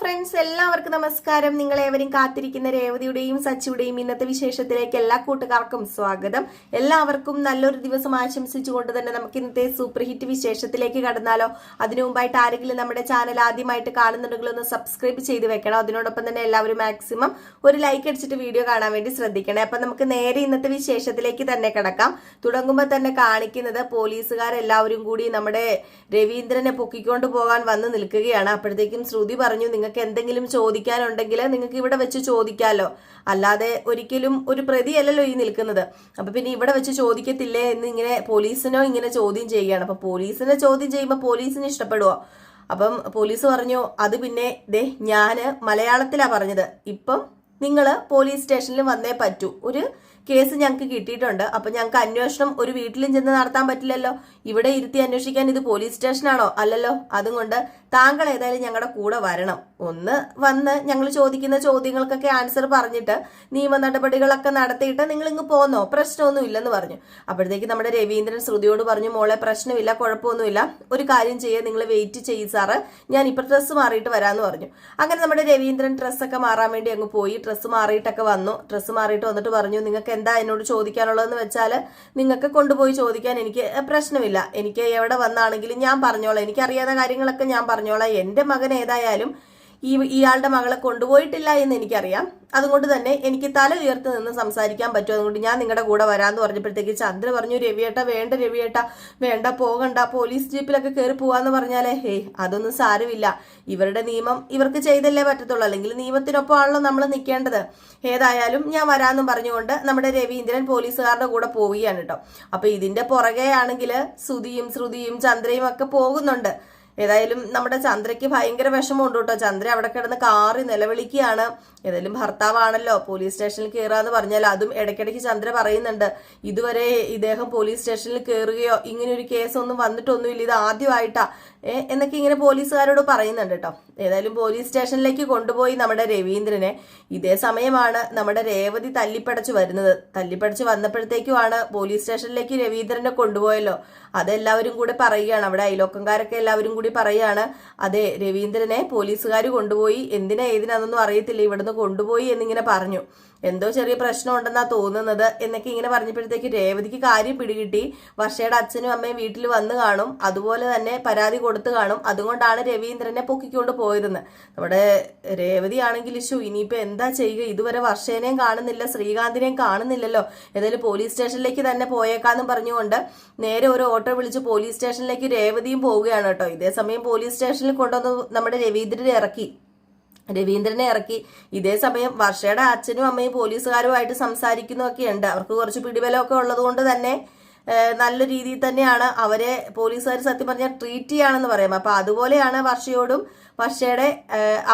Friends എല്ലാവർക്കും നമസ്കാരം. നിങ്ങൾ നിങ്ങളേവരും കാത്തിരിക്കുന്ന രേവതിയുടെയും സച്ചിയുടെയും ഇന്നത്തെ വിശേഷത്തിലേക്ക് എല്ലാ കൂട്ടുകാർക്കും സ്വാഗതം. എല്ലാവർക്കും നല്ലൊരു ദിവസം ആശംസിച്ചുകൊണ്ട് തന്നെ നമുക്ക് ഇന്നത്തെ സൂപ്പർ ഹിറ്റ് വിശേഷത്തിലേക്ക് കടന്നാലോ. അതിനു മുമ്പായിട്ട് ആരെങ്കിലും നമ്മുടെ ചാനൽ ആദ്യമായിട്ട് കാണുന്നുണ്ടെങ്കിൽ ഒന്ന് സബ്സ്ക്രൈബ് ചെയ്ത് വെക്കണം. അതിനോടൊപ്പം തന്നെ എല്ലാവരും മാക്സിമം ഒരു ലൈക്ക് അടിച്ചിട്ട് വീഡിയോ കാണാൻ വേണ്ടി ശ്രദ്ധിക്കണേ. അപ്പൊ നമുക്ക് നേരെ ഇന്നത്തെ വിശേഷത്തിലേക്ക് തന്നെ കിടക്കാം. തുടങ്ങുമ്പോൾ തന്നെ കാണിക്കുന്നത് പോലീസുകാരെല്ലാവരും കൂടി നമ്മുടെ രവീന്ദ്രനെ പൊക്കിക്കൊണ്ട് പോകാൻ വന്ന് നിൽക്കുകയാണ്. അപ്പോഴത്തേക്കും ശ്രുതി പറഞ്ഞു നിങ്ങൾക്ക് എന്തെങ്കിലും ചോദിക്കാനുണ്ടെങ്കിൽ നിങ്ങൾക്ക് ഇവിടെ വെച്ച് ചോദിക്കാമല്ലോ അല്ലാതെ ഒരിക്കലും ഒരു പ്രതിയല്ലല്ലോ ഈ നിൽക്കുന്നത്. അപ്പൊ പിന്നെ ഇവിടെ വെച്ച് ചോദിക്കത്തില്ലേ എന്ന് ഇങ്ങനെ പോലീസിനോ ഇങ്ങനെ ചോദ്യം ചെയ്യുകയാണ്. അപ്പൊ പോലീസിനെ ചോദ്യം ചെയ്യുമ്പോൾ പോലീസിന് ഇഷ്ടപ്പെടുവോ? അപ്പം പോലീസ് പറഞ്ഞു അത് പിന്നെ ദേ ഞാൻ മലയാളത്തിലാ പറഞ്ഞത്. ഇപ്പം നിങ്ങൾ പോലീസ് സ്റ്റേഷനിൽ വന്നേ പറ്റൂ. ഒരു കേസ് ഞങ്ങൾക്ക് കിട്ടിയിട്ടുണ്ട്. അപ്പൊ ഞങ്ങൾക്ക് അന്വേഷണം ഒരു വീട്ടിലും ചെന്ന് നടത്താൻ പറ്റില്ലല്ലോ. ഇവിടെ ഇരുത്തി അന്വേഷിക്കാൻ ഇത് പോലീസ് സ്റ്റേഷനാണോ? അല്ലല്ലോ. അതുകൊണ്ട് താങ്കൾ ഏതായാലും ഞങ്ങളുടെ കൂടെ വരണം. ഒന്ന് വന്ന് ഞങ്ങൾ ചോദിക്കുന്ന ചോദ്യങ്ങൾക്കൊക്കെ ആൻസർ പറഞ്ഞിട്ട് നിയമ നടപടികളൊക്കെ നടത്തിയിട്ട് നിങ്ങൾ ഇങ്ങ് പോന്നോ? പ്രശ്നമൊന്നും ഇല്ലെന്ന് പറഞ്ഞു. അപ്പോഴത്തേക്ക് നമ്മുടെ രവീന്ദ്രൻ ശ്രുതിയോട് പറഞ്ഞു മോളെ പ്രശ്നമില്ല കുഴപ്പമൊന്നുമില്ല. ഒരു കാര്യം ചെയ്യുക നിങ്ങൾ വെയിറ്റ് ചെയ്യ് സാറ്. ഞാൻ ഇപ്പൊ ഡ്രസ്സ് മാറിയിട്ട് വരാമെന്ന് പറഞ്ഞു. അങ്ങനെ നമ്മുടെ രവീന്ദ്രൻ ഡ്രസ്സൊക്കെ മാറാൻ വേണ്ടി അങ്ങ് പോയി. ഡ്രസ്സ് മാറിയിട്ടൊക്കെ വന്നു. ഡ്രസ്സ് മാറിയിട്ട് വന്നിട്ട് പറഞ്ഞു നിങ്ങൾക്ക് എന്താ എന്നോട് ചോദിക്കാനുള്ളതെന്ന് വെച്ചാൽ നിങ്ങൾക്ക് കൊണ്ടുപോയി ചോദിക്കാൻ എനിക്ക് പ്രശ്നമില്ല. എനിക്ക് എവിടെ വന്നാണെങ്കിലും ഞാൻ പറഞ്ഞോളാം. എനിക്കറിയാത്ത കാര്യങ്ങളൊക്കെ ഞാൻ പറഞ്ഞോളാം. എന്റെ മകൻ ഏതായാലും ഈ ഇയാളുടെ മകളെ കൊണ്ടുപോയിട്ടില്ല എന്ന് എനിക്കറിയാം. അതുകൊണ്ട് തന്നെ എനിക്ക് തല ഉയർത്തി നിന്ന് സംസാരിക്കാൻ പറ്റും. അതുകൊണ്ട് ഞാൻ നിങ്ങളുടെ കൂടെ വരാമെന്ന് പറഞ്ഞപ്പോഴത്തേക്ക് ചന്ദ്ര പറഞ്ഞു രവിയേട്ട വേണ്ട രവിയേട്ട വേണ്ട പോകണ്ട. പോലീസ് ജീപ്പിലൊക്കെ കയറി പോവാന്ന് പറഞ്ഞാലേ ഹേ അതൊന്നും സാരമില്ല. ഇവരുടെ നിയമം ഇവർക്ക് ചെയ്തല്ലേ പറ്റത്തുള്ളൂ. അല്ലെങ്കിൽ നിയമത്തിനൊപ്പമാണല്ലോ നമ്മൾ നിൽക്കേണ്ടത്. ഏതായാലും ഞാൻ വരാമെന്നും പറഞ്ഞുകൊണ്ട് നമ്മുടെ രവീന്ദ്രൻ പോലീസുകാരുടെ കൂടെ പോവുകയാണ് കേട്ടോ. അപ്പൊ ഇതിന്റെ പുറകെ ആണെങ്കിൽ ശ്രുതിയും ശ്രുതിയും ചന്ദ്രയും ഒക്കെ പോകുന്നുണ്ട്. ഏതായാലും നമ്മുടെ ചന്ദ്രയ്ക്ക് ഭയങ്കര വിഷമമുണ്ട് കേട്ടോ. ചന്ദ്ര അവിടെ കിടന്ന് കാറി നിലവിളിക്കുകയാണ്. ഏതായാലും ഭർത്താവാണല്ലോ പോലീസ് സ്റ്റേഷനിൽ കയറാന്ന് പറഞ്ഞാൽ അതും ഇടയ്ക്കിടയ്ക്ക് ചന്ദ്ര പറയുന്നുണ്ട് ഇതുവരെ ഇദ്ദേഹം പോലീസ് സ്റ്റേഷനിൽ കയറുകയോ ഇങ്ങനെ ഒരു കേസൊന്നും വന്നിട്ടൊന്നുമില്ല ഇത് ആദ്യമായിട്ടാ. എന്നൊക്കെ ഇങ്ങനെ പോലീസുകാരോട് പറയുന്നുണ്ട് കേട്ടോ ഏതായാലും പോലീസ് സ്റ്റേഷനിലേക്ക് കൊണ്ടുപോയി നമ്മുടെ രവീന്ദ്രനെ. ഇതേ സമയമാണ് നമ്മുടെ രേവതി തല്ലിപ്പടച്ചു വരുന്നത്. തല്ലിപ്പടച്ച് വന്നപ്പോഴത്തേക്കുമാണ് പോലീസ് സ്റ്റേഷനിലേക്ക് രവീന്ദ്രനെ കൊണ്ടുപോയല്ലോ. അതെല്ലാവരും കൂടെ പറയുകയാണ്. അവിടെ അയലോക്കംകാരൊക്കെ എല്ലാവരും കൂടി പറയുകയാണ്. അതെ രവീന്ദ്രനെ പോലീസുകാർ കൊണ്ടുപോയി. എന്തിനാ ഏതിനാന്നൊന്നും അറിയത്തില്ല. ഇവിടുന്ന് കൊണ്ടുപോയി എന്നിങ്ങനെ പറഞ്ഞു. എന്തോ ചെറിയ പ്രശ്നം ഉണ്ടെന്നാ തോന്നുന്നത് എന്നൊക്കെ ഇങ്ങനെ പറഞ്ഞപ്പോഴത്തേക്ക് രേവതിക്ക് കാര്യം പിടികിട്ടി. വർഷയുടെ അച്ഛനും അമ്മയും വീട്ടിൽ വന്നു കാണും. അതുപോലെ തന്നെ പരാതി കൊടുത്തു കാണും. അതുകൊണ്ടാണ് രവീന്ദ്രനെ പൊക്കിക്കൊണ്ട് പോയതെന്ന് നമ്മുടെ രേവതി ആണെങ്കിൽ ഇഷു ഇനിയിപ്പോ എന്താ ചെയ്യുക? ഇതുവരെ വർഷേനെയും കാണുന്നില്ല ശ്രീകാന്തിനെയും കാണുന്നില്ലല്ലോ. ഏതായാലും പോലീസ് സ്റ്റേഷനിലേക്ക് തന്നെ പോയേക്കാന്നും പറഞ്ഞുകൊണ്ട് നേരെ ഒരു ഓട്ടോ വിളിച്ച് പോലീസ് സ്റ്റേഷനിലേക്ക് രേവതിയും പോവുകയാണ് കേട്ടോ. ഇതേ സമയം പോലീസ് സ്റ്റേഷനിൽ കൊണ്ടുവന്ന് നമ്മുടെ രവീന്ദ്രനെ ഇറക്കി. രവീന്ദ്രനെ ഇറക്കി. ഇതേ സമയം വർഷയുടെ അച്ഛനും അമ്മയും പോലീസുകാരുമായിട്ട് സംസാരിക്കുന്നൊക്കെയുണ്ട്. അവർക്ക് കുറച്ച് പിടിബലമൊക്കെ ഉള്ളത് കൊണ്ട് തന്നെ നല്ല രീതിയിൽ തന്നെയാണ് അവരെ പോലീസുകാർ സത്യം പറഞ്ഞാൽ ട്രീറ്റ് ചെയ്യാണെന്ന് പറയാം അപ്പൊ അതുപോലെയാണ് വർഷയോടും വർഷയുടെ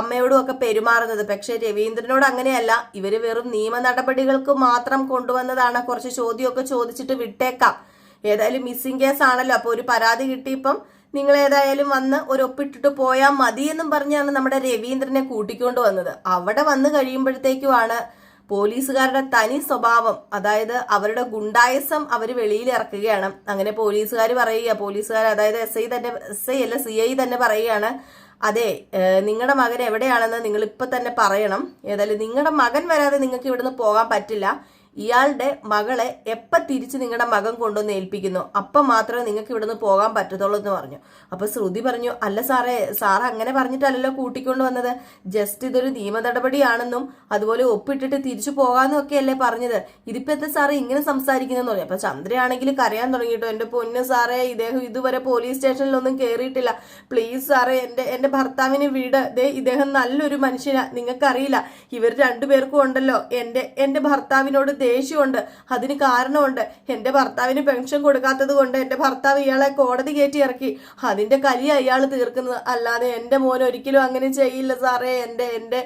അമ്മയോടും ഒക്കെ പെരുമാറുന്നത്. പക്ഷെ രവീന്ദ്രനോട് അങ്ങനെയല്ല. ഇവർ വെറും നിയമ നടപടികൾക്ക് മാത്രം കൊണ്ടുവന്നതാണ് കുറച്ച് ചോദ്യമൊക്കെ ചോദിച്ചിട്ട് വിട്ടേക്കാം. ഏതായാലും മിസ്സിംഗ് കേസ് ആണല്ലോ. അപ്പൊ ഒരു പരാതി കിട്ടിയപ്പം നിങ്ങൾ ഏതായാലും വന്ന് ഒരു ഒപ്പിട്ടിട്ട് പോയാൽ മതി എന്നും പറഞ്ഞാണ് നമ്മുടെ രവീന്ദ്രനെ കൂട്ടിക്കൊണ്ട് വന്നത്. അവിടെ വന്ന് കഴിയുമ്പോഴത്തേക്കുമാണ് പോലീസുകാരുടെ തനി സ്വഭാവം. അതായത് അവരുടെ ഗുണ്ടായസം അവർ വെളിയിൽ ഇറക്കുകയാണ്. അങ്ങനെ പോലീസുകാർ പറയുക പോലീസുകാർ അതായത് എസ് ഐ തന്നെ എസ് ഐ അല്ല സി ഐ തന്നെ പറയുകയാണ് അതെ നിങ്ങളുടെ മകൻ എവിടെയാണെന്ന് നിങ്ങൾ ഇപ്പൊ തന്നെ പറയണം. ഏതായാലും നിങ്ങളുടെ മകൻ വരാതെ നിങ്ങൾക്ക് ഇവിടുന്ന് പോകാൻ പറ്റില്ല. ഇയാളുടെ മകളെ എപ്പ തിരിച്ച് നിങ്ങളുടെ മകൻ കൊണ്ടുവന്ന് ഏൽപ്പിക്കുന്നു? അപ്പം മാത്രമേ നിങ്ങൾക്ക് ഇവിടുന്ന് പോകാൻ പറ്റത്തുള്ളൂ എന്ന് പറഞ്ഞു. അപ്പൊ ശ്രുതി പറഞ്ഞു അല്ല സാറേ സാർ അങ്ങനെ പറഞ്ഞിട്ടല്ലല്ലോ കൂട്ടിക്കൊണ്ട് വന്നത്. ജസ്റ്റ് ഇതൊരു നിയമ നടപടിയാണെന്നും അതുപോലെ ഒപ്പിട്ടിട്ട് തിരിച്ചു പോകാന്നും ഒക്കെ അല്ലേ പറഞ്ഞത്. ഇതിപ്പോ എന്താ സാറേ ഇങ്ങനെ സംസാരിക്കുന്നതെന്ന് പറഞ്ഞു. അപ്പൊ ചന്ദ്രയാണെങ്കിൽ കരയാൻ തുടങ്ങിയിട്ടോ? എന്റെ പൊന്ന് സാറേ ഇദ്ദേഹം ഇതുവരെ പോലീസ് സ്റ്റേഷനിലൊന്നും കയറിയിട്ടില്ല പ്ലീസ് സാറേ എന്റെ എന്റെ ഭർത്താവിന് വീട് ദേ ഇദ്ദേഹം നല്ലൊരു മനുഷ്യനാ. നിങ്ങൾക്കറിയില്ല ഇവർ രണ്ടുപേർക്കും ഉണ്ടല്ലോ. എന്റെ എന്റെ ഭർത്താവിനോട് ദേഷ്യമുണ്ട്. അതിന് കാരണമുണ്ട്. എന്റെ ഭർത്താവിന് പെൻഷൻ കൊടുക്കാത്തത് കൊണ്ട് എന്റെ ഭർത്താവ് ഇയാളെ കോടതി കയറ്റി ഇറക്കി. അതിന്റെ കലി അയാൾ തീർക്കുന്നത്. അല്ലാതെ എന്റെ മോൻ ഒരിക്കലും അങ്ങനെ ചെയ്യില്ല സാറേ. എന്റെ എന്റെ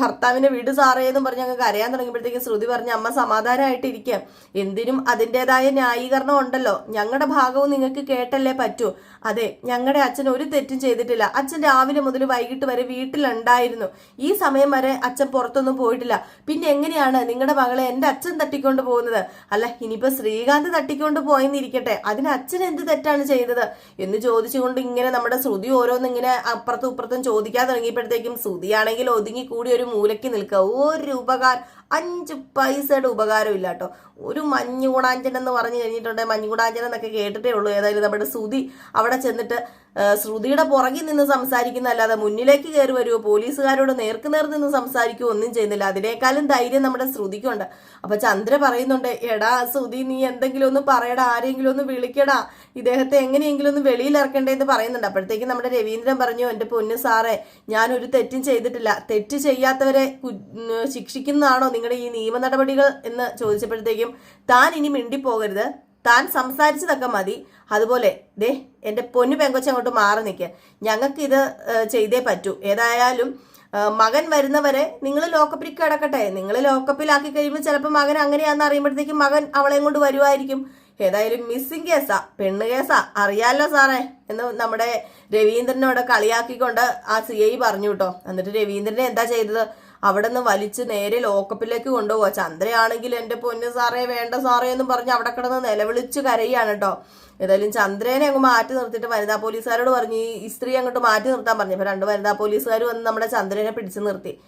ഭർത്താവിനെ വിട് സാറേ എന്നും പറഞ്ഞ് ഞങ്ങൾക്ക് അറിയാൻ തുടങ്ങിയപ്പോഴത്തേക്കും ശ്രുതി പറഞ്ഞ അമ്മ സമാധാനമായിട്ടിരിക്കാം. എന്തിനും അതിന്റെതായ ന്യായീകരണം ഉണ്ടല്ലോ. ഞങ്ങളുടെ ഭാഗവും നിങ്ങൾക്ക് കേട്ടല്ലേ പറ്റൂ. അതെ ഞങ്ങളുടെ അച്ഛൻ ഒരു തെറ്റും ചെയ്തിട്ടില്ല. അച്ഛൻ രാവിലെ മുതൽ വൈകിട്ട് വരെ വീട്ടിലുണ്ടായിരുന്നു. ഈ സമയം വരെ അച്ഛൻ പുറത്തൊന്നും പോയിട്ടില്ല. പിന്നെ എങ്ങനെയാണ് നിങ്ങളുടെ മകളെ എന്റെ അച്ഛൻ തട്ടിക്കൊണ്ട് പോകുന്നത്. അല്ല ഇനിയിപ്പോ ശ്രീകാന്ത് തട്ടിക്കൊണ്ട് പോയെന്നിരിക്കട്ടെ. അതിന് അച്ഛൻ എന്ത് തെറ്റാണ് ചെയ്തത് എന്ന് ചോദിച്ചുകൊണ്ട് ഇങ്ങനെ നമ്മുടെ ശ്രുതി ഓരോന്ന് ഇങ്ങനെ അപ്പുറത്തും ഇപ്പുറത്തും ചോദിക്കാൻ തുടങ്ങിയപ്പോഴത്തേക്കും ശ്രുതിയാണെങ്കിൽ ഒതുങ്ങി കൂടി ഒരു മൂലയ്ക്ക് നിൽക്കുക. ഒരു ഉപകാരം. അഞ്ച് പൈസയുടെ ഉപകാരം ഇല്ല കേട്ടോ ഒരു മഞ്ഞുകുടാഞ്ചൻ എന്ന് പറഞ്ഞു കഴിഞ്ഞിട്ടുണ്ടെങ്കിൽ മഞ്ഞുകുടാഞ്ചൻ എന്നൊക്കെ കേട്ടിട്ടേ ഉള്ളൂ. ഏതായാലും നമ്മുടെ ശ്രുതി അവിടെ ചെന്നിട്ട് ശ്രുതിയുടെ പുറകിൽ നിന്ന് സംസാരിക്കുന്നതല്ലാതെ മുന്നിലേക്ക് കയറി വരുമോ പോലീസുകാരോട് നേർക്ക് നേർ നിന്ന് സംസാരിക്കുകയോ ഒന്നും ചെയ്യുന്നില്ല. അതിനേക്കാളും ധൈര്യം നമ്മുടെ ശ്രുതിക്കുണ്ട്. അപ്പൊ ചന്ദ്ര പറയുന്നുണ്ട് എടാ ശ്രുതി നീ എന്തെങ്കിലും ഒന്ന് പറയടാ. ആരെങ്കിലും ഒന്ന് വിളിക്കടാ. ഇദ്ദേഹത്തെ എങ്ങനെയെങ്കിലും ഒന്ന് വെളിയിൽ ഇറക്കണ്ടേന്ന് പറയുന്നുണ്ട്. അപ്പോഴത്തേക്ക് നമ്മുടെ രവീന്ദ്രൻ പറഞ്ഞു എന്റെ പൊന്നു സാറേ ഞാൻ ഒരു തെറ്റും ചെയ്തിട്ടില്ല. തെറ്റ് ചെയ്യാത്തവരെ ശിക്ഷിക്കുന്നതാണോ നിങ്ങൾ നിങ്ങളുടെ ഈ നിയമ നടപടികൾ എന്ന് ചോദിച്ചപ്പോഴത്തേക്കും താൻ ഇനി മിണ്ടിപ്പോകരുത്. താൻ സംസാരിച്ചതൊക്കെ മതി. അതുപോലെ ദേ എന്റെ പൊന്നു പെങ്കൊച്ച അങ്ങോട്ട് മാറി നിൽക്കുക ഇത് ചെയ്തേ പറ്റൂ. ഏതായാലും മകൻ വരുന്നവരെ നിങ്ങൾ ലോക്കപ്പിൽ കിടക്കട്ടെ. നിങ്ങൾ ലോക്കപ്പിലാക്കി കഴിയുമ്പോൾ ചിലപ്പോൾ മകൻ അങ്ങനെയാണെന്ന് അറിയുമ്പോഴത്തേക്കും മകൻ അവളെയും കൊണ്ട് വരുമായിരിക്കും ഏതായാലും മിസ്സിംഗ് കേസാ പെണ്ണ് കേസാ അറിയാലോ സാറേ എന്ന് നമ്മുടെ രവീന്ദ്രനോട് കളിയാക്കിക്കൊണ്ട് ആ സി ഐ പറഞ്ഞു കേട്ടോ. എന്നിട്ട് രവീന്ദ്രനെ എന്താ ചെയ്തത്? അവിടെ നിന്ന് വലിച്ച് നേരെ ലോക്കപ്പിലേക്ക് കൊണ്ടുപോവാ. ചന്ദ്രയാണെങ്കിൽ എന്റെ പൊന്ന് സാറേ വേണ്ട സാറേ എന്നും പറഞ്ഞ് അവിടെ കിടന്ന് നിലവിളിച്ച് കരയാണ് കേട്ടോ ഏതായാലും ചന്ദ്രനെ അങ്ങ് മാറ്റി നിർത്തിയിട്ട് വനിതാ പോലീസുകാരോട് പറഞ്ഞു ഈ- സ്ത്രീ അങ്ങോട്ട് മാറ്റി നിർത്താൻ പറഞ്ഞു. അപ്പൊ രണ്ട് വനിതാ പോലീസുകാർ വന്ന് നമ്മുടെ ചന്ദ്രനെ പിടിച്ചു നിർത്തി.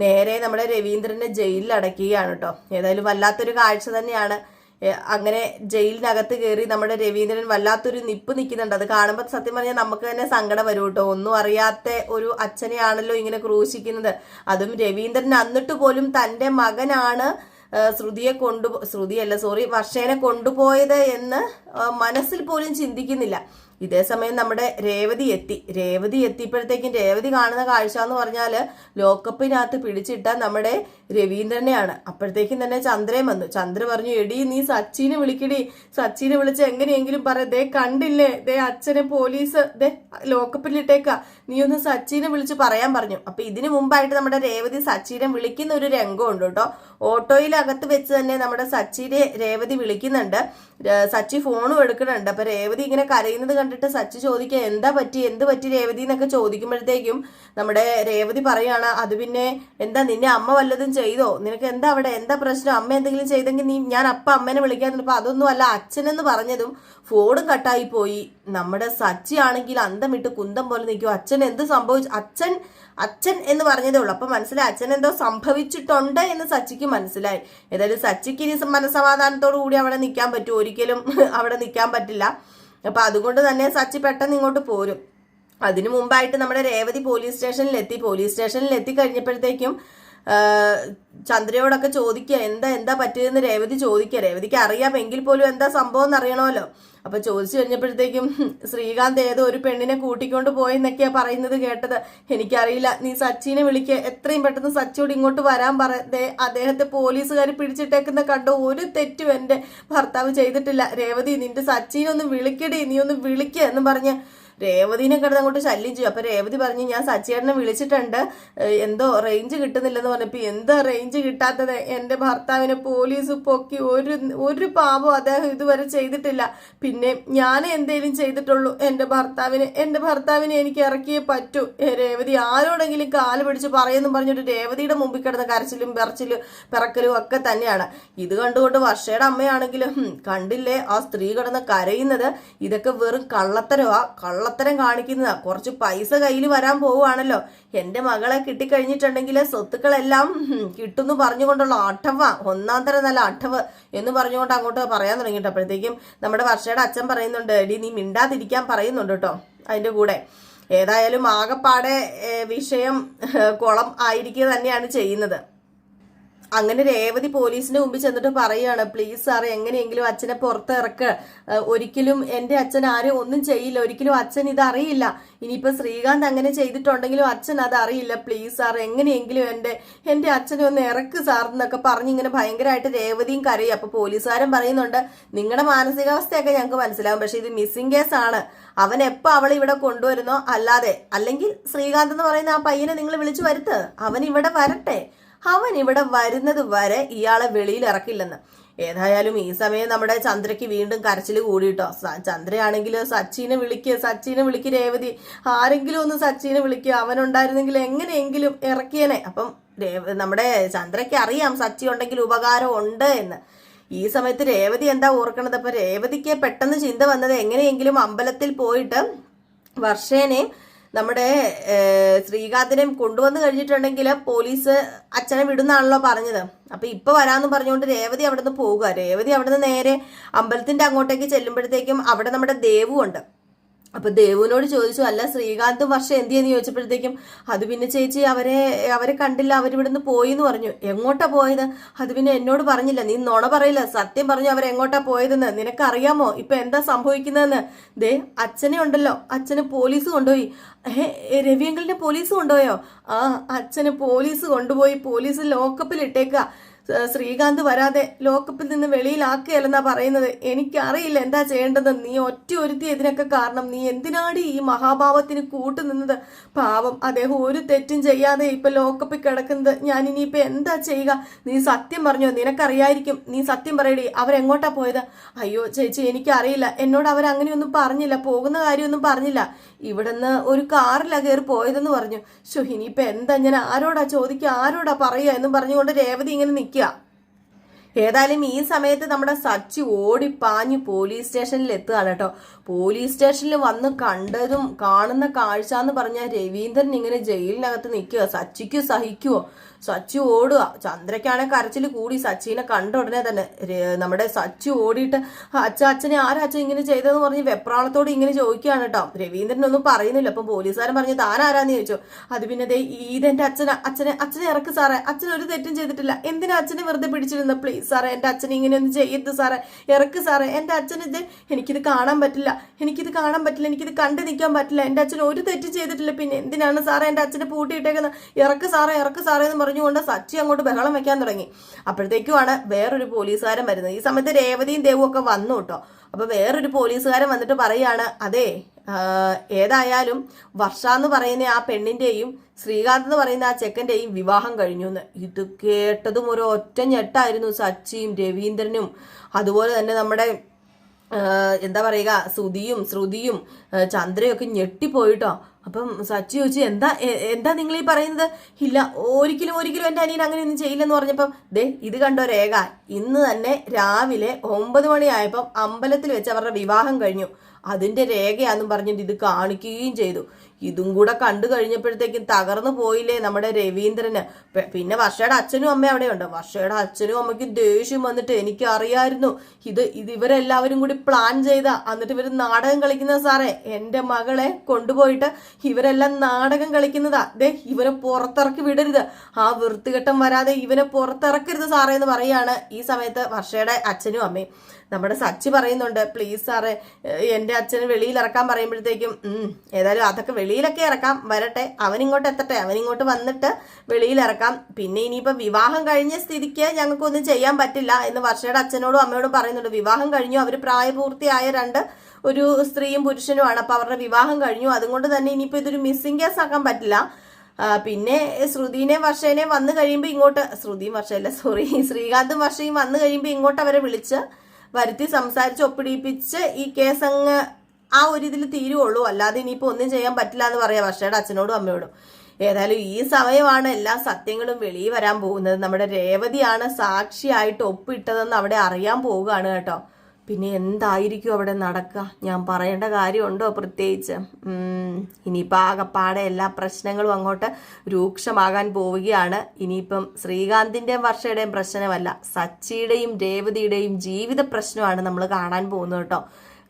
നേരെ നമ്മുടെ രവീന്ദ്രനെ ജയിലിൽ അടയ്ക്കുകയാണ് കേട്ടോ ഏതായാലും വല്ലാത്തൊരു കാഴ്ച തന്നെയാണ്. അങ്ങനെ ജയിലിനകത്ത് കയറി നമ്മുടെ രവീന്ദ്രൻ വല്ലാത്തൊരു നിപ്പ് നിൽക്കുന്നുണ്ട്. അത് കാണുമ്പോൾ സത്യം പറഞ്ഞാൽ നമുക്ക് തന്നെ സങ്കടം വരും കേട്ടോ. ഒന്നും അറിയാത്ത ഒരു അച്ഛനെയാണല്ലോ ഇങ്ങനെ ക്രൂശിക്കുന്നത്. അതും രവീന്ദ്രൻ അന്നിട്ട് പോലും തന്റെ മകനാണ് ശ്രുതിയെ കൊണ്ടു ശ്രുതിയല്ല സോറി വർഷേനെ കൊണ്ടുപോയത് എന്ന് മനസ്സിൽ പോലും ചിന്തിക്കുന്നില്ല. ഇതേ സമയം നമ്മുടെ രേവതി എത്തി. രേവതി എത്തിയപ്പോഴത്തേക്കും രേവതി കാണുന്ന കാഴ്ച എന്ന് പറഞ്ഞാൽ ലോക്കപ്പിനകത്ത് പിടിച്ചിട്ട നമ്മുടെ രവീന്ദ്രനെയാണ്. അപ്പോഴത്തേക്കും തന്നെ ചന്ദ്രൻ വന്നു. ചന്ദ്രൻ പറഞ്ഞു എടി നീ സച്ചിനെ വിളിക്കടി. സച്ചിനെ വിളിച്ച് എങ്ങനെയെങ്കിലും പറ. ദേ കണ്ടില്ലേ? ദേ അച്ഛനെ പോലീസ് ദേ ലോക്കപ്പിലിട്ടേക്ക. നീ ഒന്ന് സച്ചിനെ വിളിച്ച് പറയാൻ പറഞ്ഞു. അപ്പൊ ഇതിനു മുമ്പായിട്ട് നമ്മുടെ രേവതി സച്ചിനെ വിളിക്കുന്ന ഒരു രംഗമുണ്ട് കേട്ടോ. ഓട്ടോയിലകത്ത് വെച്ച് തന്നെ നമ്മുടെ സച്ചിനെ രേവതി വിളിക്കുന്നുണ്ട്. സച്ചി ഫോണും എടുക്കുന്നുണ്ട്. അപ്പൊ രേവതി ഇങ്ങനെ കരയുന്നത് കണ്ടിട്ട് സച്ചി ചോദിക്കുക എന്താ പറ്റി? എന്ത് പറ്റി രേവതി? എന്നൊക്കെ ചോദിക്കുമ്പോഴത്തേക്കും നമ്മുടെ രേവതി പറയാണ് അത് പിന്നെ എന്താ നിന്നെ അമ്മ വല്ലതും ചെയ്തോ? നിനക്ക് എന്താ അവിടെ? എന്താ പ്രശ്നം? അമ്മ എന്തെങ്കിലും ചെയ്തെങ്കിൽ നീ ഞാൻ അപ്പ അമ്മേനെ വിളിക്കാൻ അപ്പൊ അതൊന്നും അല്ല അച്ഛനെന്ന് പറഞ്ഞതും ഫോണും കട്ടായി പോയി. നമ്മുടെ സച്ചി ആണെങ്കിൽ അന്തം വിട്ട് കുന്തം പോലെ നിൽക്കും അച്ഛൻ എന്ത് സംഭവിച്ചു? അച്ഛൻ അച്ഛൻ എന്ന് പറഞ്ഞതേ ഉള്ളൂ. അപ്പൊ മനസ്സിലായി അച്ഛൻ എന്തോ സംഭവിച്ചിട്ടുണ്ട് എന്ന് സച്ചിക്ക് മനസ്സിലായി. ഏതായാലും സച്ചിക്ക് ഇനി മനസമാധാനത്തോടു കൂടി അവിടെ നിൽക്കാൻ പറ്റും ഒരിക്കലും അവിടെ നിൽക്കാൻ പറ്റില്ല. അപ്പൊ അതുകൊണ്ട് തന്നെ സച്ചി പെട്ടെന്ന് ഇങ്ങോട്ട് പോരും. അതിനു മുമ്പായിട്ട് നമ്മുടെ രേവതി പോലീസ് സ്റ്റേഷനിൽ എത്തി പോലീസ് സ്റ്റേഷനിൽ എത്തി കഴിഞ്ഞപ്പോഴത്തേക്കും ചന്ദ്രയോടൊക്കെ ചോദിക്കുക എന്താ എന്താ പറ്റിയതെന്ന് രേവതി ചോദിക്കുക. രേവതിക്ക് അറിയാം എങ്കിൽ പോലും എന്താ സംഭവം എന്ന് അറിയണമല്ലോ. അപ്പൊ ചോദിച്ചു കഴിഞ്ഞപ്പോഴത്തേക്കും ശ്രീകാന്ത് ഏതോ ഒരു പെണ്ണിനെ കൂട്ടിക്കൊണ്ട് പോയെന്നൊക്കെയാ പറയുന്നത് കേട്ടത്. എനിക്കറിയില്ല നീ സച്ചിനെ വിളിക്കുക എത്രയും പെട്ടെന്ന് സച്ചിയോട് ഇങ്ങോട്ട് വരാൻ പറ. അദ്ദേഹത്തെ പോലീസുകാർ പിടിച്ചിട്ടേക്കുന്ന കണ്ടോ ഒരു തെറ്റും എന്റെ ഭർത്താവ് ചെയ്തിട്ടില്ല. രേവതി നിന്റെ സച്ചിനെ ഒന്ന് വിളിക്കടി നീ ഒന്ന് വിളിക്കുക എന്ന് പറഞ്ഞ് രേവതിനെ കിടന്ന് അങ്ങോട്ട് ശല്യം ചെയ്യും അപ്പൊ രേവതി പറഞ്ഞു ഞാൻ സച്ചിയേട്ടനെ വിളിച്ചിട്ടുണ്ട്. എന്തോ റേഞ്ച് കിട്ടുന്നില്ലെന്ന് പറഞ്ഞപ്പോ എന്താ റേഞ്ച് കിട്ടാത്തത്? എന്റെ ഭർത്താവിനെ പോലീസ് പൊക്കി ഒരു ഒരു പാപം അദ്ദേഹം ഇതുവരെ ചെയ്തിട്ടില്ല. പിന്നെ ഞാൻ എന്തേലും ചെയ്തിട്ടുള്ളൂ. എന്റെ ഭർത്താവിന് എന്റെ ഭർത്താവിനെ എനിക്ക് ഇറക്കിയേ പറ്റൂ. രേവതി ആരോടെങ്കിലും കാൽ പിടിച്ച് പറയുമെന്നും പറഞ്ഞിട്ട് രേവതിയുടെ മുമ്പിൽ കിടന്ന കരച്ചിലും പെറച്ചിലും പിറക്കലും ഒക്കെ തന്നെയാണ്. ഇത് കണ്ടുകൊണ്ട് വർഷയുടെ അമ്മയാണെങ്കിലും കണ്ടില്ലേ? ആ സ്ത്രീ കിടന്ന് കരയുന്നത്? ഇതൊക്കെ വെറും കള്ളത്തരവാ. കള്ളത്തരം കാണിക്കുന്നതാ. കുറച്ച് പൈസ കയ്യിൽ വരാൻ പോവുകയാണല്ലോ. എന്റെ മകളെ കിട്ടിക്കഴിഞ്ഞിട്ടുണ്ടെങ്കിൽ സ്വത്തുക്കളെല്ലാം കിട്ടുന്നു പറഞ്ഞുകൊണ്ടുള്ള അട്ടവ ഒന്നാം തരം നല്ല അട്ടവ് എന്ന് പറഞ്ഞുകൊണ്ട് അങ്ങോട്ട് പറയാൻ തുടങ്ങിയിട്ടപ്പോഴത്തേക്കും നമ്മുടെ വർഷയുടെ അച്ഛൻ പറയുന്നുണ്ട് എടി നീ മിണ്ടാതിരിക്കാൻ പറയുന്നുണ്ട് കേട്ടോ അതിന്റെ കൂടെ. ഏതായാലും ആകപ്പാടെ വിഷയം കുളം ആയിരിക്കുക തന്നെയാണ് ചെയ്യുന്നത്. അങ്ങനെ രേവതി പോലീസിന്റെ മുമ്പിൽ ചെന്നിട്ട് പറയാണ് പ്ലീസ് സാറേ എങ്ങനെയെങ്കിലും അച്ഛനെ പുറത്തിറക്ക്. ഒരിക്കലും എന്റെ അച്ഛൻ ആരും ഒന്നും ചെയ്യില്ല. ഒരിക്കലും അച്ഛൻ ഇതറിയില്ല അറിയില്ല. ഇനിയിപ്പോ ശ്രീകാന്ത് അങ്ങനെ ചെയ്തിട്ടുണ്ടെങ്കിലും അച്ഛൻ അത് അറിയില്ല. പ്ലീസ് സാർ എങ്ങനെയെങ്കിലും എന്റെ എന്റെ അച്ഛനെ ഒന്ന് ഇറക്ക് സാർ എന്നൊക്കെ പറഞ്ഞ് ഇങ്ങനെ ഭയങ്കരമായിട്ട് രേവതിയും കരയും. അപ്പൊ പോലീസുകാരൻ പറയുന്നുണ്ട് നിങ്ങളുടെ മാനസികാവസ്ഥയൊക്കെ ഞങ്ങൾക്ക് മനസ്സിലാവും. പക്ഷേ ഇത് മിസ്സിംഗ് കേസ് ആണ്. അവൻ എപ്പോ അവളെ ഇവിടെ കൊണ്ടുവരുന്നോ? അല്ലാതെ. അല്ലെങ്കിൽ ശ്രീകാന്ത് എന്ന് പറയുന്ന ആ പയ്യനെ നിങ്ങൾ വിളിച്ചു വരുത്ത്. അവൻ ഇവിടെ വരട്ടെ. അവൻ ഇവിടെ വരുന്നത് വരെ ഇയാളെ വെളിയിൽ ഇറക്കില്ലെന്ന്. ഏതായാലും ഈ സമയം നമ്മുടെ ചന്ദ്രയ്ക്ക് വീണ്ടും കരച്ചിൽ കൂടിയിട്ടോ. ചന്ദ്രയാണെങ്കിൽ സച്ചിനെ വിളിക്കുക സച്ചിനെ വിളിക്ക് രേവതി. ആരെങ്കിലും ഒന്ന് സച്ചിനെ വിളിക്കുക അവനുണ്ടായിരുന്നെങ്കിൽ എങ്ങനെയെങ്കിലും ഇറക്കിയനെ. അപ്പം നമ്മുടെ ചന്ദ്രയ്ക്ക് അറിയാം സച്ചി ഉണ്ടെങ്കിൽ ഉപകാരം ഉണ്ട് എന്ന്. ഈ സമയത്ത് രേവതി എന്താ ഓർക്കണത്? അപ്പൊ രേവതിക്ക് പെട്ടെന്ന് ചിന്ത വന്നത് എങ്ങനെയെങ്കിലും അമ്പലത്തിൽ പോയിട്ട് വർഷേനെ നമ്മുടെ ശ്രീകാന്തിനെ കൊണ്ടുവന്ന് കഴിഞ്ഞിട്ടുണ്ടെങ്കിൽ പോലീസ് അച്ഛനെ വിടുന്നാണല്ലോ പറഞ്ഞത്. അപ്പൊ ഇപ്പൊ വരാന്ന് പറഞ്ഞുകൊണ്ട് രേവതി അവിടെ നിന്ന് പോവുക. രേവതി അവിടെ നിന്ന് നേരെ അമ്പലത്തിന്റെ അങ്ങോട്ടേക്ക് ചെല്ലുമ്പോഴത്തേക്കും അവിടെ നമ്മുടെ ദേവു അപ്പൊ ദേവുവിനോട് ചോദിച്ചു അല്ല ശ്രീകാന്ത് വർഷം എന്ത് ചെയ്യുന്നു ചോദിച്ചപ്പോഴത്തേക്കും അത് പിന്നെ ചേച്ചി അവരെ അവരെ കണ്ടില്ല അവരിവിടുന്ന് പോയി എന്ന് പറഞ്ഞു. എങ്ങോട്ടാ പോയത്? അത് പിന്നെ എന്നോട് പറഞ്ഞില്ല. നീ നുണ പറയില്ല. സത്യം പറഞ്ഞു അവരെങ്ങോട്ടാ പോയതെന്ന്. നിനക്കറിയാമോ? ഇപ്പൊ എന്താ സംഭവിക്കുന്നതെന്ന്? ദേ അച്ഛനെ ഉണ്ടല്ലോ. അച്ഛന് പോലീസ് കൊണ്ടുപോയി. ഏ രവിയങ്കലിനെ പോലീസ് കൊണ്ടുപോയോ? ആ അച്ഛന് പോലീസ് കൊണ്ടുപോയി. പോലീസ് ലോക്കപ്പിൽ ഇട്ടേക്കുക ശ്രീകാന്ത് വരാതെ ലോക്കപ്പിൽ നിന്ന് വെളിയിലാക്കുകയല്ലെന്നാ പറയുന്നത്. എനിക്കറിയില്ല എന്താ ചെയ്യേണ്ടത്. നീ ഒറ്റ ഒരുത്തി ഇതിനൊക്കെ കാരണം. നീ എന്തിനാടി ഈ മഹാഭാവത്തിന് കൂട്ടുനിന്നത് പാവം അദ്ദേഹം ഒരു തെറ്റും ചെയ്യാതെ ഇപ്പൊ ലോക്കപ്പിൽ കിടക്കുന്നത്. ഞാൻ ഇനിയിപ്പൊ എന്താ ചെയ്യുക? നീ സത്യം പറഞ്ഞോ? നിനക്കറിയായിരിക്കും. നീ സത്യം പറയടി. അവരെങ്ങോട്ടാ പോയത്? അയ്യോ ചേച്ചി എനിക്കറിയില്ല. എന്നോട് അവരങ്ങനെയൊന്നും പറഞ്ഞില്ല. പോകുന്ന കാര്യമൊന്നും പറഞ്ഞില്ല. ഇവിടുന്ന് ഒരു കാറിലാ കയറി പോയതെന്ന് പറഞ്ഞു. ഷോ ഇനിയിപ്പോ എന്താ? ഞാൻ ആരോടാ ചോദിക്കുക? ആരോടാ പറയുക? എന്നും പറഞ്ഞുകൊണ്ട് രേവതി ഇങ്ങനെ നിൽക്കുക ഏതായാലും ഈ സമയത്ത് നമ്മുടെ സച്ചി ഓടിപ്പാഞ്ഞ് പോലീസ് സ്റ്റേഷനിൽ എത്തുകയാണ് കേട്ടോ. പോലീസ് സ്റ്റേഷനിൽ വന്ന് കണ്ടതും കാണുന്ന കാഴ്ച എന്ന് പറഞ്ഞാൽ രവീന്ദ്രൻ ഇങ്ങനെ ജയിലിനകത്ത് നിൽക്കുക സച്ചിക്ക് സഹിക്കുവോ? സച്ചി ഓടുക ചന്ദ്രയ്ക്കാണെ കരച്ചിൽ കൂടി. സച്ചിനെ കണ്ട ഉടനെ തന്നെ നമ്മുടെ സച്ചി ഓടിയിട്ട് അച്ഛ അച്ഛനെ ആരാ അച്ഛൻ ഇങ്ങനെ ചെയ്തതെന്ന് പറഞ്ഞ് വെപ്രാളത്തോട് ഇങ്ങനെ ചോദിക്കുകയാണ് കേട്ടോ. രവീന്ദ്രനൊന്നും പറയുന്നില്ല. അപ്പം പോലീസുകാരൻ പറഞ്ഞു താൻ ആരാന്ന് ചോദിച്ചു? അത് പിന്നെ ദേ ഇതെന്റെ അച്ഛന അച്ഛനെ അച്ഛനെ ഇറക്ക് സാറേ. അച്ഛൻ ഒരു തെറ്റും ചെയ്തിട്ടില്ല. എന്തിനാ അച്ഛനെ വെറുതെ പിടിച്ചിരുന്ന? പ്ലീസ് സാറേ എന്റെ അച്ഛനെ ഇങ്ങനെയൊന്നും ചെയ്യരുത് സാറേ. ഇറക്ക് സാറേ. എന്റെ അച്ഛൻ ഇത് എനിക്കിത് കാണാൻ പറ്റില്ല. എനിക്കിത് കാണാൻ പറ്റില്ല. എനിക്കിത് കണ്ടു നിൽക്കാൻ പറ്റില്ല. എന്റെ അച്ഛൻ ഒരു തെറ്റും ചെയ്തിട്ടില്ല. പിന്നെ എന്തിനാണ് സാറേ എന്റെ അച്ഛനെ പൂട്ടിയിട്ടേക്കുന്നത്? ഇറക്ക് സാറേ ഇറക്ക് സാറേ എന്ന് പറഞ്ഞുകൊണ്ട് സച്ചി അങ്ങോട്ട് ബഹളം വെക്കാൻ തുടങ്ങി. അപ്പോഴത്തേക്കുമാണ് വേറൊരു പോലീസുകാരൻ വരുന്നത്. ഈ സമയത്ത് രേവതിയും ദേവും ഒക്കെ വന്നു കേട്ടോ. അപ്പൊ വേറൊരു പോലീസുകാരൻ വന്നിട്ട് പറയാണ് അതെ ഏതായാലും വർഷ എന്ന് പറയുന്ന ആ പെണ്ണിന്റെയും ശ്രീകാന്ത് എന്ന് പറയുന്ന ആ ചെക്കന്റെയും വിവാഹം കഴിഞ്ഞു എന്ന് ഇത് കേട്ടതും ഒരു ഒറ്റ ഞെട്ടായിരുന്നു സച്ചിയും രവീന്ദ്രനും. അതുപോലെ തന്നെ നമ്മുടെ എന്താ പറയുക ശ്രുതിയും ശ്രുതിയും ചന്ദ്രയും ചന്ദ്രയൊക്കെ ഞെട്ടിപ്പോയിട്ടോ അപ്പം സച്ചു ചോദിച്ചു എന്താ എന്താ നിങ്ങൾ ഈ പറയുന്നത്? ഇല്ല ഒരിക്കലും ഒരിക്കലും എന്റെ അനിയൻ അങ്ങനെയൊന്നും ചെയ്യില്ലെന്ന് പറഞ്ഞപ്പം ദേ ഇത് കണ്ടോ രേഖ? ഇന്ന് തന്നെ രാവിലെ ഒമ്പത് മണിയായപ്പം അമ്പലത്തിൽ വെച്ച് അവരുടെ വിവാഹം കഴിഞ്ഞു. അതിന്റെ രേഖയാന്നും പറഞ്ഞിട്ട് ഇത് കാണിക്കുകയും ചെയ്തു. ഇതും കൂടെ കണ്ടു കഴിഞ്ഞപ്പോഴത്തേക്കും തകർന്നു പോയില്ലേ നമ്മുടെ രവീന്ദ്രന്. പിന്നെ വർഷയുടെ അച്ഛനും അമ്മയും അവിടെയുണ്ട്. വർഷയുടെ അച്ഛനും അമ്മയ്ക്കും ദേഷ്യം വന്നിട്ട് എനിക്ക് അറിയായിരുന്നു ഇത് ഇത് ഇവരെല്ലാവരും കൂടി പ്ലാൻ ചെയ്ത എന്നിട്ട് ഇവർ നാടകം കളിക്കുന്ന സാറേ എന്റെ മകളെ കൊണ്ടുപോയിട്ട് ഇവരെല്ലാം നാടകം കളിക്കുന്നതാ. ദേ ഇവരെ പുറത്തിറക്കി വിടരുത്. ആ വൃത്തികെട്ടം വരാതെ ഇവനെ പുറത്തിറക്കരുത് സാറേ എന്ന് പറയാണ് ഈ സമയത്ത് വർഷയുടെ അച്ഛനും അമ്മയും. നമ്മുടെ സച്ചി പറയുന്നുണ്ട് പ്ലീസ് സാറ് എന്റെ അച്ഛന് വെളിയിൽ ഇറക്കാൻ പറയുമ്പോഴത്തേക്കും ഏതായാലും അതൊക്കെ വെളിയിലൊക്കെ ഇറക്കാം വരട്ടെ അവനിങ്ങോട്ട് എത്തട്ടെ അവനിങ്ങോട്ട് വന്നിട്ട് വെളിയിൽ ഇറക്കാം. പിന്നെ ഇനിയിപ്പോൾ വിവാഹം കഴിഞ്ഞ സ്ഥിതിക്ക് ഞങ്ങൾക്കൊന്നും ചെയ്യാൻ പറ്റില്ല എന്ന് വർഷയുടെ അച്ഛനോടും അമ്മയോടും പറയുന്നുണ്ട്. വിവാഹം കഴിഞ്ഞു അവർ പ്രായപൂർത്തിയായ രണ്ട് ഒരു സ്ത്രീയും പുരുഷനുമാണ്. അപ്പൊ അവരുടെ വിവാഹം കഴിഞ്ഞു. അതുകൊണ്ട് തന്നെ ഇനിയിപ്പോ ഇതൊരു മിസ്സിംഗ് കേസ് ആക്കാൻ പറ്റില്ല. പിന്നെ ശ്രുതിനെ വർഷേനെ വന്നു കഴിയുമ്പോൾ ഇങ്ങോട്ട് ശ്രുതിയും വർഷയല്ല സോറി ശ്രീകാന്തും വർഷയും വന്നു കഴിയുമ്പോൾ ഇങ്ങോട്ട് അവരെ വിളിച്ച് വരുത്തി സംസാരിച്ച് ഒപ്പിടിപ്പിച്ച് ഈ കേസ് അങ്ങ് ആ ഒരു ഇതിൽ തീരുവുള്ളൂ. അല്ലാതെ ഇനിയിപ്പോൾ ഒന്നും ചെയ്യാൻ പറ്റില്ല എന്ന് പറയാം. വർഷയുടെ അച്ഛനോടും അമ്മയോടും. ഏതായാലും ഈ സമയമാണ് എല്ലാ സത്യങ്ങളും വെളിയിൽ വരാൻ പോകുന്നത്. നമ്മുടെ രേവതിയാണ് സാക്ഷിയായിട്ട് ഒപ്പിട്ടതെന്ന് അവിടെ അറിയാൻ പോവുകയാണ് കേട്ടോ. പിന്നെ എന്തായിരിക്കും അവിടെ നടക്കുക? ഞാൻ പറയേണ്ട കാര്യമുണ്ടോ പ്രത്യേകിച്ച്? ഇനിയിപ്പോൾ ആകപ്പാടെ എല്ലാ പ്രശ്നങ്ങളും അങ്ങോട്ട് രൂക്ഷമാകാൻ പോവുകയാണ്. ഇനിയിപ്പം ശ്രീകാന്തിന്റെയും വർഷയുടെയും പ്രശ്നമല്ല സച്ചിയുടെയും രേവതിയുടെയും ജീവിത പ്രശ്നമാണ് നമ്മൾ കാണാൻ പോകുന്നത് കേട്ടോ.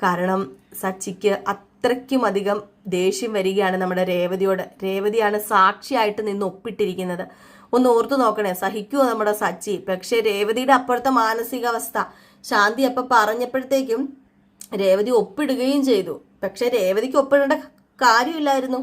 കാരണം സച്ചിക്ക് അത്രയ്ക്കും അധികം ദേഷ്യം വരികയാണ് നമ്മുടെ രേവതിയോട്. രേവതിയാണ് സാക്ഷിയായിട്ട് നിന്ന് ഒപ്പിട്ടിരിക്കുന്നത്. ഒന്ന് ഓർത്തു നോക്കണേ സഹിക്കുമോ നമ്മുടെ സച്ചി? പക്ഷേ രേവതിയുടെ അപ്പോഴത്തെ മാനസികാവസ്ഥ ശാന്തി അപ്പൊ പറഞ്ഞപ്പോഴത്തേക്കും രേവതി ഒപ്പിടുകയും ചെയ്തു. പക്ഷെ രേവതിക്ക് ഒപ്പിടേണ്ട കാര്യമില്ലായിരുന്നു.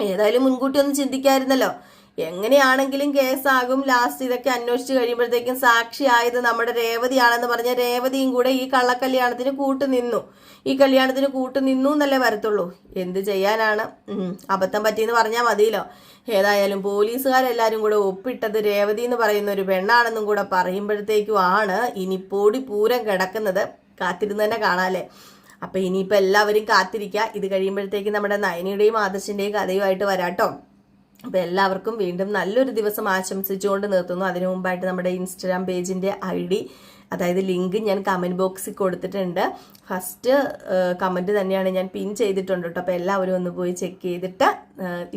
ഏതായാലും മുൻകൂട്ടി ഒന്ന് ചിന്തിക്കായിരുന്നല്ലോ. എങ്ങനെയാണെങ്കിലും കേസാകും. ലാസ്റ്റ് ഇതൊക്കെ അന്വേഷിച്ച് കഴിയുമ്പോഴത്തേക്കും സാക്ഷിയായത് നമ്മുടെ രേവതിയാണെന്ന് പറഞ്ഞ രേവതിയും കൂടെ ഈ കള്ളക്കല്യാണത്തിന് കൂട്ടു നിന്നു ഈ കല്യാണത്തിന് കൂട്ടു നിന്നു എന്നല്ലേ വരത്തുള്ളൂ. എന്ത് ചെയ്യാനാണ്? അബദ്ധം പറ്റിയെന്ന് പറഞ്ഞാൽ മതിയല്ലോ. ഏതായാലും പോലീസുകാരെല്ലാരും കൂടെ ഒപ്പിട്ടത് രേവതി എന്ന് പറയുന്ന ഒരു പെണ്ണാണെന്നും കൂടെ പറയുമ്പോഴത്തേക്കും ആണ് ഇനി പൊടി പൂരം കിടക്കുന്നത്. കാത്തിരുന്ന് തന്നെ കാണാല്ലേ? അപ്പൊ ഇനിയിപ്പോ എല്ലാവരും കാത്തിരിക്കുക ഇത് കഴിയുമ്പോഴത്തേക്കും നമ്മുടെ നയനിയുടെയും ആദർശിന്റെയും കഥയുമായിട്ട് വരാട്ടോ. അപ്പോൾ എല്ലാവർക്കും വീണ്ടും നല്ലൊരു ദിവസം ആശംസിച്ചുകൊണ്ട് നിർത്തുന്നു. അതിനു മുമ്പായിട്ട് നമ്മുടെ ഇൻസ്റ്റഗ്രാം പേജിന്റെ ഐ ഡി അതായത് ലിങ്ക് ഞാൻ കമന്റ് ബോക്സിൽ കൊടുത്തിട്ടുണ്ട്. ഫസ്റ്റ് കമന്റ് തന്നെയാണ് ഞാൻ പിൻ ചെയ്തിട്ടുണ്ട് കേട്ടോ. അപ്പോൾ എല്ലാവരും ഒന്ന് പോയി ചെക്ക് ചെയ്തിട്ട്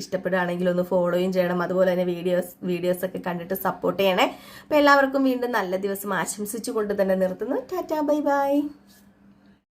ഇഷ്ടപ്പെടുകയാണെങ്കിൽ ഒന്ന് ഫോളോയും ചെയ്യണം. അതുപോലെ തന്നെ വീഡിയോസ് വീഡിയോസ് ഒക്കെ കണ്ടിട്ട് സപ്പോർട്ട് ചെയ്യണേ. അപ്പോൾ എല്ലാവർക്കും വീണ്ടും നല്ല ദിവസം ആശംസിച്ചുകൊണ്ട് തന്നെ നിർത്തുന്നു. Tata bye bye